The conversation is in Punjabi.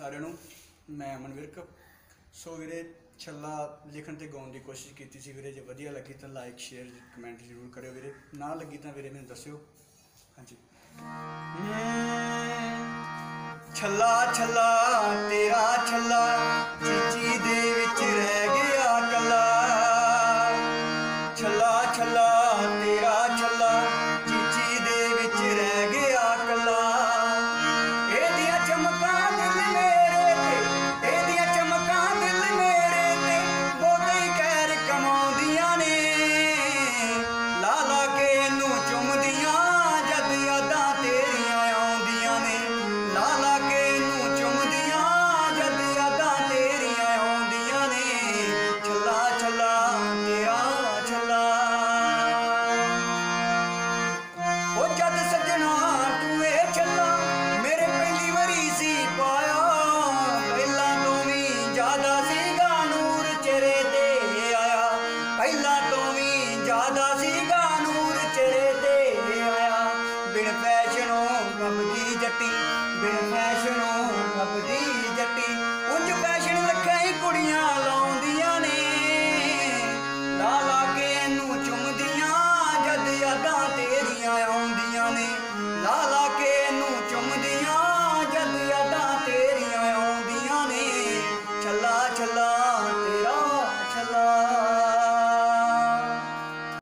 ਸਾਰਿਆਂ ਨੂੰ, ਮੈਂ ਅਮਨ ਵਿਰਕ। ਸੋ ਵੀਰੇ, ਛੱਲਾ ਲਿਖਣ ਤੇ ਗਾਉਣ ਦੀ ਕੋਸ਼ਿਸ਼ ਕੀਤੀ ਸੀ ਵੀਰੇ, ਜੇ ਵਧੀਆ ਲੱਗੀ ਤਾਂ ਲਾਈਕ ਸ਼ੇਅਰ ਕਮੈਂਟ ਜ਼ਰੂਰ ਕਰਿਓ ਵੀਰੇ। ਨਾ ਲੱਗੀ ਤਾਂ ਵੀਰੇ ਮੈਨੂੰ ਦੱਸਿਓ। ਹਾਂਜੀ। ਛੱਲਾ ਛੱਲਾ, ਤੇਰਾ ਛੱਲਾ, ਚੀਚੀ ਦੇ ਵਿੱਚ ਰਹਿ ਗਿਆ ਕੱਲਾ। ਛੱਲਾ ਛੱਲਾ, ਤੇਰਾ